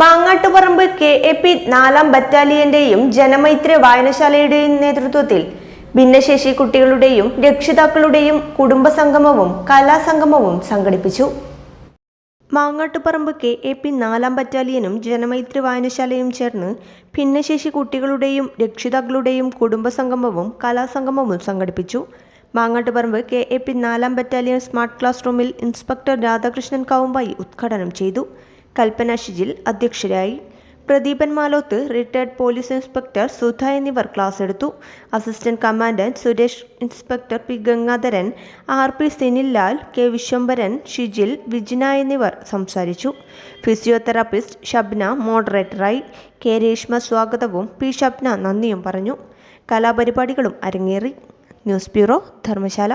Mangattuparamba K. A. P. നാലാം ബറ്റാലിയന്റെയും ജനമൈത്രി വായനശാലയുടെയും നേതൃത്വത്തിൽ ഭിന്നശേഷി കുട്ടികളുടെയും രക്ഷിതാക്കളുടെയും കുടുംബസംഗമവും കലാസംഗമവും സംഘടിപ്പിച്ചു. മാങ്ങാട്ടുപറമ്പ് കെ. എ. പി. നാലാം ബറ്റാലിയനും ജനമൈത്രി വായനശാലയും ചേർന്ന് ഭിന്നശേഷി കുട്ടികളുടെയും രക്ഷിതാക്കളുടെയും കുടുംബസംഗമവും കലാസംഗമവും സംഘടിപ്പിച്ചു. മാങ്ങാട്ടുപറമ്പ് കെ. എ. പി. നാലാം ബറ്റാലിയൻ സ്മാർട്ട് ക്ലാസ് റൂമിൽ ഇൻസ്പെക്ടർ രാധാകൃഷ്ണൻ കാവുമ്പായി ഉദ്ഘാടനം ചെയ്തു. Kalpana Shijil അധ്യക്ഷരായി. Pradeepan Maloth retired police inspector Sudha എന്നിവർ ക്ലാസ് എടുത്തു assistant commandant Suresh inspector P Gangadharan R P Senillal K Viswambharan Shijil Vijina എന്നിവർ സംസാരിച്ചു. ഫിസിയോതെറാപ്പിസ്റ്റ് ഷബ്ന മോഡറേറ്ററായി. കെ രേഷ്മ സ്വാഗതവും പി ഷബ്ന നന്ദിയും പറഞ്ഞു. കലാപരിപാടികളും അരങ്ങേറി. News bureau Dharmashala.